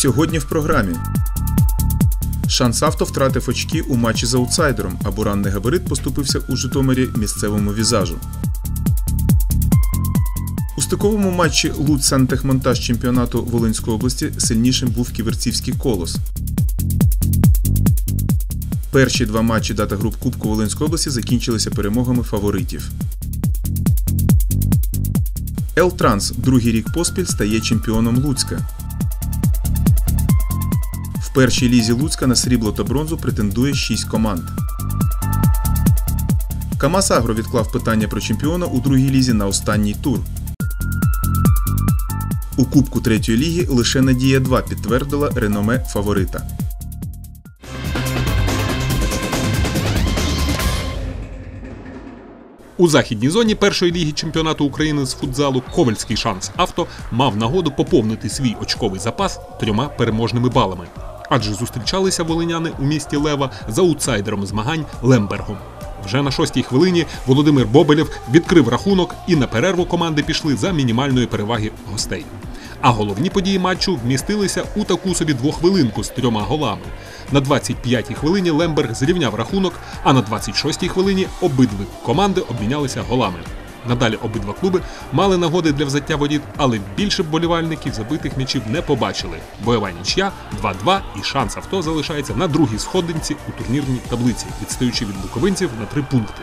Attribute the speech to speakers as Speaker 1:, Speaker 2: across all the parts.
Speaker 1: Сьогодні в програмі. Шансавто втратив очки у матчі з аутсайдером, а буранний габарит поступився у Житомирі місцевому візажу. У стиковому матчі Луць сантехмонтаж чемпіонату Волинської області сильнішим був ківерцівський колос. Перші два матчі дата груп Кубку Волинської області закінчилися перемогами фаворитів. Елтранс другий рік поспіль стає чемпіоном Луцька. Першій лізі Луцька на срібло та бронзу претендує 6 команд. Камас Агро відклав питання про чемпіона у другій лізі на останній тур. У Кубку третьої ліги лише Надія 2 підтвердила реноме фаворита.
Speaker 2: У західній зоні першої ліги чемпіонату України з футзалу Ковальський шанс авто мав нагоду поповнити свій очковий запас трьома переможними балами. Адже зустрічалися волиняни у місті Лева з аутсайдером змагань Лембергом. Вже на шостій хвилині Володимир Бобелєв відкрив рахунок, і на перерву команди пішли за мінімальної переваги гостей. А головні події матчу вмістилися у таку собі двохвилинку з трьома голами. На 25-й хвилині Лемберг зрівняв рахунок, а на 26-й хвилині обидві команди обмінялися голами. Надалі обидва клуби мали нагоди для взяття воріт, але більше болівальників забитих м'ячів не побачили. Бойова нічя 2-2 і шанс авто залишається на другій сходинці у турнірній таблиці, відстаючи від буковинців на три пункти.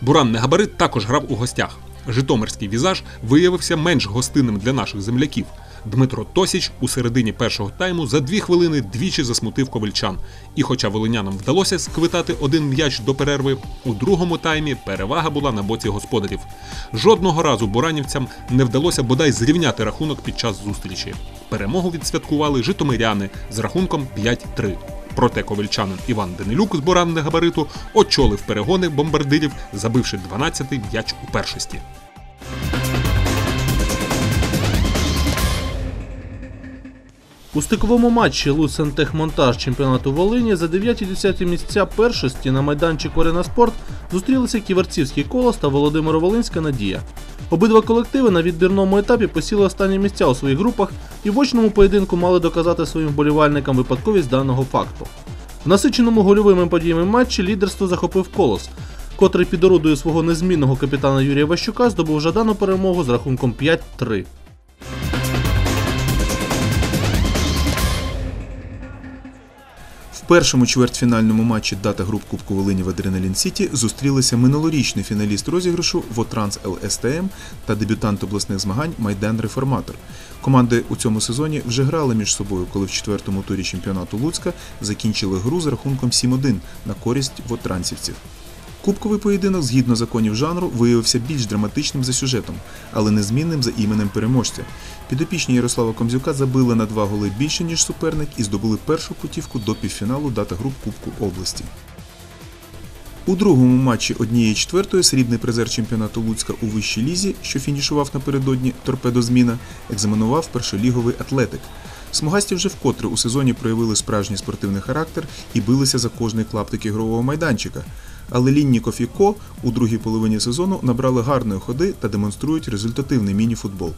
Speaker 2: Буранний габарит також грав у гостях. Житомирський візаж виявився менш гостинним для наших земляків. Дмитро Тосіч у середині першого тайму за дві хвилини двічі засмутив ковальчан. І хоча волинянам вдалося сквитати один м'яч до перерви, у другому таймі перевага була на боці господарів. Жодного разу буранівцям не вдалося бодай зрівняти рахунок під час зустрічі. Перемогу відсвяткували житомиряни з рахунком 5-3. Проте ковальчанин Іван Данилюк з буранне габариту очолив перегони бомбардирів, забивши 12-й м'яч у першості.
Speaker 3: У стиковому матчі Луцентехмонтаж чемпіонату Волині за 9-10 місця першості на майданчику Арена Спорт зустрілися Ківерцівський колос та Володимиро-Волинська Надія. Обидва колективи на відбірному етапі посіли останні місця у своїх групах і в очному поєдинку мали доказати своїм вболівальникам випадковість даного факту. В насиченому гольовими подіями матчі лідерство захопив колос, котрий під орудою свого незмінного капітана Юрія Ващука здобув жадану перемогу з рахунком 5-3.
Speaker 1: В першому чвертьфінальному матчі дата груп Кубку Волині в Адреналін Сіті зустрілися минулорічний фіналіст розіграшу Вотранс ЛСТМ та дебютант обласних змагань Майдан Реформатор. Команди у цьому сезоні вже грали між собою, коли в четвертому турі чемпіонату Луцька закінчили гру з рахунком 7-1 на користь вотрансівців. Кубковий поєдинок, згідно законів жанру, виявився більш драматичним за сюжетом, але незмінним за іменем переможця. Підопічні Ярослава Комзюка забили на два голи більше, ніж суперник, і здобули першу путівку до півфіналу дата груп Кубку області. У другому матчі однієї четвертої срібний призер чемпіонату Луцька у вищій лізі, що фінішував напередодні торпедозміна, екзаменував першоліговий атлетик. Смугасті вже вкотре у сезоні проявили справжній спортивний характер і билися за кожний клаптик ігрового майданчика. Але Лінніков і Ко у другій половині сезону набрали гарної ходи та демонструють результативний міні-футбол.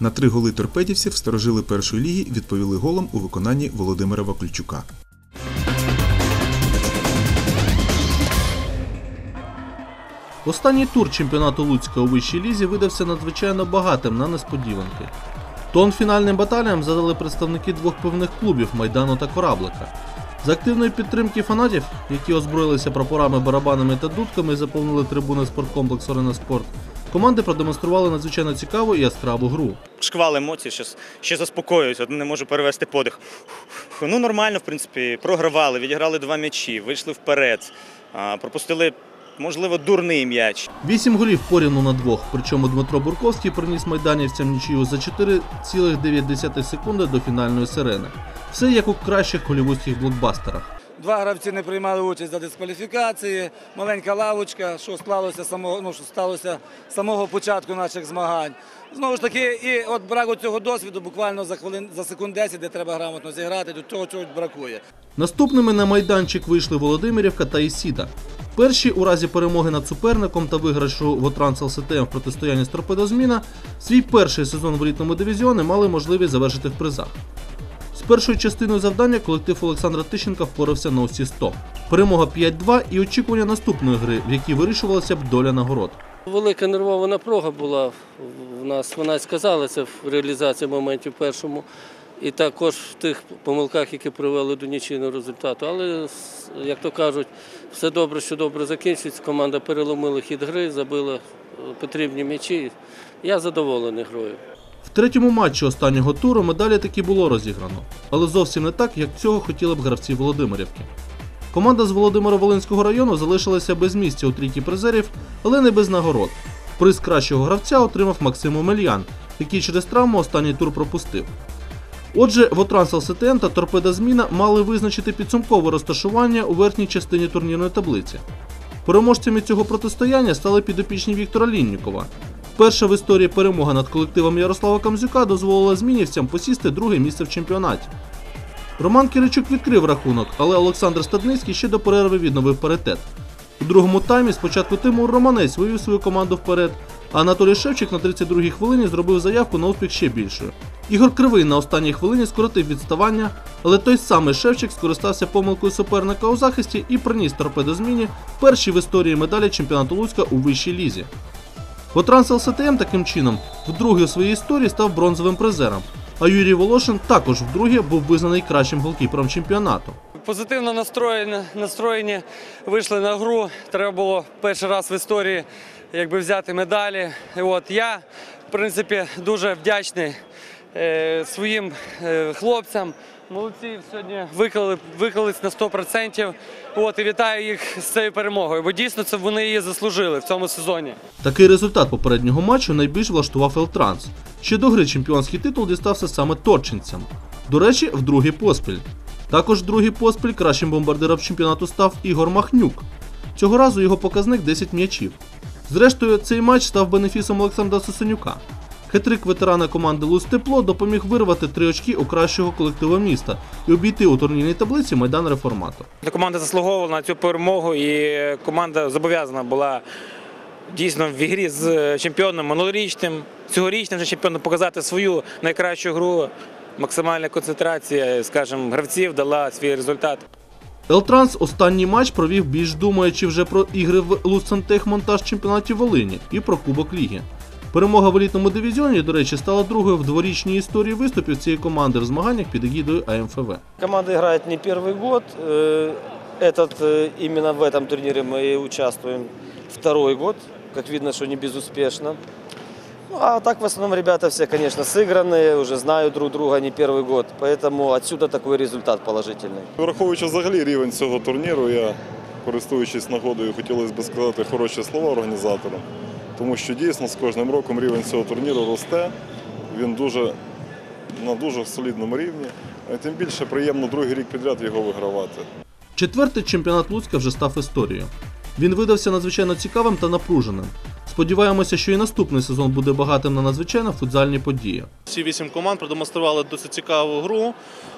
Speaker 1: На три голи торпедівців старожили першої ліги відповіли голом у виконанні Володимира Вакульчука.
Speaker 3: Останній тур чемпіонату Луцька у вищій лізі видався надзвичайно багатим на несподіванки. Тон фінальним баталіям задали представники двох певних клубів Майдану та Кораблика. З активної підтримки фанатів, які озброїлися прапорами, барабанами та дудками і заповнили трибуни спорткомплексу «Арена Спорт», команди продемонстрували надзвичайно цікаву і яскраву гру.
Speaker 4: шквал емоцій, що заспокоюють, от не можу перевести подих. Ну, нормально, в принципі, програвали, відіграли два м'ячі, вийшли вперед, пропустили, можливо, дурний м'яч.
Speaker 3: Вісім голів порівну на двох, причому Дмитро Бурковський приніс майданівцям нічию за 4,9 секунди до фінальної сирени. Все як у кращих голівудських блокбастерах.
Speaker 5: Два гравці не приймали участь за дискваліфікації, маленька лавочка, що склалося самого, ну, що сталося з самого початку наших змагань. Знову ж таки, і от брак цього досвіду буквально за хвилин за секунд 10, де треба грамотно зіграти, до того чогось бракує.
Speaker 3: Наступними на майданчик вийшли Володимирівка та Ісіда. Перші у разі перемоги над суперником та виграшу Вотранс ЛСТМ в протистоянні з торпедозміна свій перший сезон в елітному дивізіоні мали можливість завершити в призах. Першою частиною завдання колектив Олександра Тищенка впорався на усі 100. Перемога 5-2 і очікування наступної гри, в якій вирішувалася б доля нагород.
Speaker 6: Велика нервова напруга була в нас. Вона сказалася в реалізації моментів першому. І також в тих помилках, які привели до нічийного результату. Але, як то кажуть, все добре, що добре закінчується. Команда переломила хід гри, забила е, потрібні м'ячі. Я задоволений грою.
Speaker 3: В третьому матчі останнього туру медалі таки було розіграно, але зовсім не так, як цього хотіли б гравці Володимирівки. Команда з Володимира Волинського району залишилася без місця у трійки призерів, але не без нагород. Приз кращого гравця отримав Максим Омельян, який через травму останній тур пропустив. Отже, Вотранс ЛСТН та Торпеда Зміна мали визначити підсумкове розташування у верхній частині турнірної таблиці. Переможцями цього протистояння стали підопічні Віктора Ліннікова. Перша в історії перемога над колективом Ярослава Камзюка дозволила змінівцям посісти друге місце в чемпіонаті. Роман Киричук відкрив рахунок, але Олександр Стадницький ще до перерви відновив паритет. У другому таймі спочатку Тимур Романець вивів свою команду вперед, а Анатолій Шевчик на 32-й хвилині зробив заявку на успіх ще більшою. Ігор Кривий на останній хвилині скоротив відставання, але той самий Шевчик скористався помилкою суперника у захисті і приніс торпедозміні перші в історії медалі чемпіонату Луцька у вищій лізі. Вотранс ЛСТМ таким чином вдруге у своїй історії став бронзовим призером, а Юрій Волошин також вдруге був визнаний кращим голкіпером чемпіонату.
Speaker 7: Позитивно настроєні, настроєні, вийшли на гру. Треба було перший раз в історії якби, взяти медалі. І От, я, в принципі, дуже вдячний е, своїм е, хлопцям. Молодці сьогодні виклали, виклались на 100%. От, і вітаю їх з цією перемогою, бо дійсно це вони її заслужили в цьому сезоні.
Speaker 3: Такий результат попереднього матчу найбільш влаштував Елтранс. Ще до гри чемпіонський титул дістався саме торчинцям. До речі, в другий поспіль. Також в другий поспіль кращим бомбардиром чемпіонату став Ігор Махнюк. Цього разу його показник 10 м'ячів. Зрештою, цей матч став бенефісом Олександра Сосенюка. Хитрик ветерана команди Луз Тепло допоміг вирвати три очки у кращого колективу міста і обійти у турнірній таблиці майдан реформатор.
Speaker 8: Команда заслуговувала на цю перемогу, і команда зобов'язана була дійсно в ігрі з чемпіоном минулорічним, цьогорічним же чемпіоном показати свою найкращу гру. Максимальна концентрація, скажімо, гравців дала свій результат.
Speaker 3: Елтранс останній матч провів більш думаючи вже про ігри в Луцентехмонтаж чемпіонаті Волині і про Кубок Ліги. Перемога в елітному дивізіоні, до речі, стала другою в дворічній історії виступів цієї команди в змаганнях під егідою АМФВ.
Speaker 9: Команда играет не первый год. Э, Этот, э, именно в этом турнире мы и участвуем второй год. Как видно, что не безуспешно. Ну, а так в основном ребята все, конечно, сыгранные, уже знают друг друга не первый год. Поэтому отсюда такой результат положительный.
Speaker 10: Враховуючи взагалі рівень цього турніру, я, користуючись нагодою, хотілося б сказати хороші слова організаторам, тому що дійсно з кожним роком рівень цього турніру росте. Він дуже на дуже солідному рівні. А тим більше приємно другий рік підряд його вигравати.
Speaker 3: Четвертий чемпіонат Луцька вже став історією. Він видався надзвичайно цікавим та напруженим. Сподіваємося, що і наступний сезон буде багатим на надзвичайно футзальні події.
Speaker 11: Всі вісім команд продемонстрували досить цікаву гру,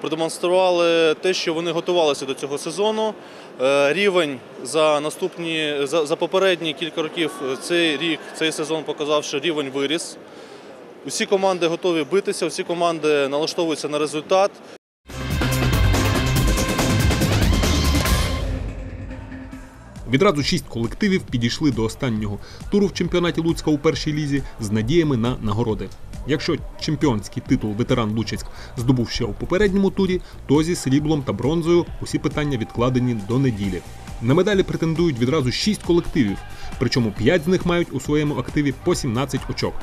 Speaker 11: продемонстрували те, що вони готувалися до цього сезону. Е, Рівень за наступні за, за попередні кілька років е, цей рік, цей сезон показав, що рівень виріс. Усі команди готові битися, усі команди налаштовуються на результат.
Speaker 2: Відразу шість колективів підійшли до останнього туру в чемпіонаті Луцька у першій лізі з надіями на нагороди. Якщо чемпіонський титул ветеран Лучицьк здобув ще у попередньому турі, то зі сріблом та бронзою усі питання відкладені до неділі. На медалі претендують відразу шість колективів, причому п'ять з них мають у своєму активі по 17 очок.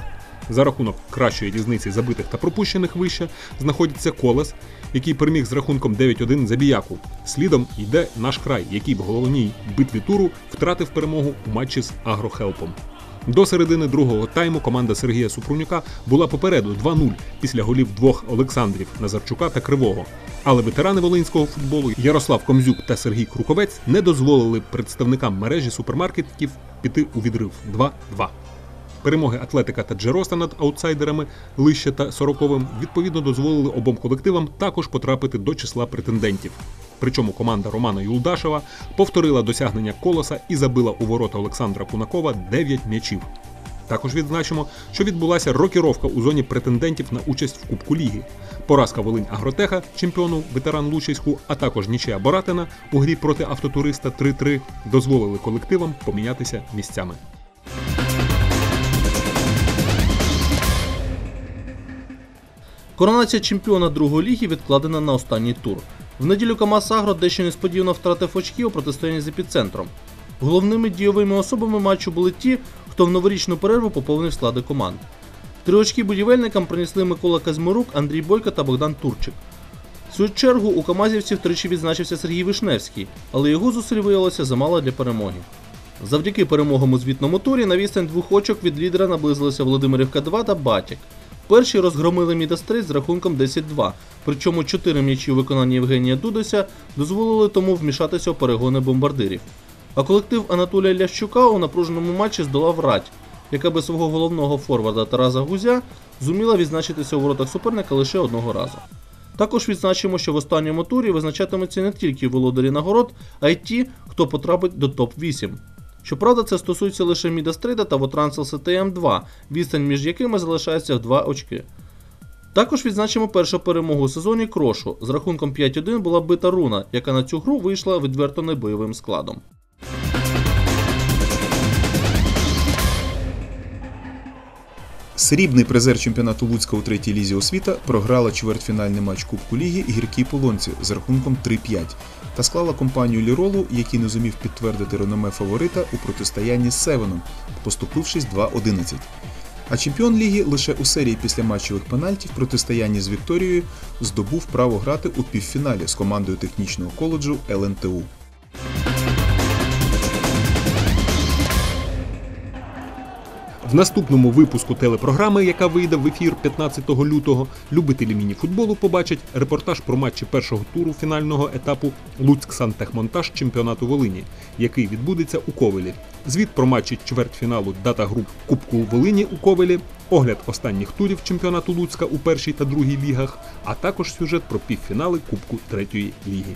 Speaker 2: За рахунок кращої різниці забитих та пропущених вище знаходиться Колес, який переміг з рахунком 9-1 Забіяку. Слідом йде наш край, який в головній битві туру втратив перемогу у матчі з Агрохелпом. До середини другого тайму команда Сергія Супрунюка була попереду 2-0 після голів двох Олександрів Назарчука та Кривого. Але ветерани волинського футболу Ярослав Комзюк та Сергій Круковець не дозволили представникам мережі супермаркетів піти у відрив 2-2. Перемоги Атлетика та Джероста над аутсайдерами Лище та Сороковим відповідно дозволили обом колективам також потрапити до числа претендентів. Причому команда Романа Юлдашева повторила досягнення колоса і забила у ворота Олександра Кунакова 9 м'ячів. Також відзначимо, що відбулася рокіровка у зоні претендентів на участь в Кубку Ліги. Поразка Волинь Агротеха, чемпіону ветеран Лучиську, а також нічия Боратина у грі проти автотуриста 3-3 дозволили колективам помінятися місцями.
Speaker 3: Коронація чемпіона другої ліги відкладена на останній тур. В неділю КамАЗ Агро дещо несподівано втратив очки у протистоянні з епіцентром. Головними дійовими особами матчу були ті, хто в новорічну перерву поповнив склади команд. Три очки будівельникам принесли Микола Казмирук, Андрій Бойко та Богдан Турчик. В свою чергу у камазівців тричі відзначився Сергій Вишневський, але його зусиль виявилося замало для перемоги. Завдяки перемогам у звітному турі на відстань двох очок від лідера наблизилися Володимирівка 2 та Батік. Перші розгромили Мідастрит з рахунком 10-2, причому чотири м'ячі у виконанні Євгенія Дудося дозволили тому вмішатися у перегони бомбардирів. А колектив Анатолія Лящука у напруженому матчі здолав Рать, яка без свого головного форварда Тараса Гузя зуміла відзначитися у воротах суперника лише одного разу. Також відзначимо, що в останньому турі визначатимуться не тільки володарі нагород, а й ті, хто потрапить до топ-8. Щоправда, це стосується лише Мідастрида та Вотранс ЛСТМ 2, відстань між якими залишається в 2 очки. Також відзначимо першу перемогу у сезоні Крошу. З рахунком 5-1 була бита руна, яка на цю гру вийшла відверто небойовим складом.
Speaker 1: Срібний призер чемпіонату Луцька у третій лізі освіта програла чвертьфінальний матч Кубку Ліги гіркій полонці з рахунком 3-5 та склала компанію Ліролу, який не зумів підтвердити реноме фаворита у протистоянні з Севеном, поступившись 2-11. А чемпіон ліги лише у серії після матчових пенальтів в протистоянні з Вікторією здобув право грати у півфіналі з командою технічного коледжу ЛНТУ.
Speaker 2: Наступному випуску телепрограми, яка вийде в ефір 15 лютого, любителі міні-футболу побачать репортаж про матчі першого туру фінального етапу Луцьк Сантехмонтаж чемпіонату Волині, який відбудеться у Ковелі. Звіт про матчі чвертьфіналу дата груп Кубку Волині у Ковелі, огляд останніх турів чемпіонату Луцька у першій та другій лігах, а також сюжет про півфінали Кубку третьої ліги.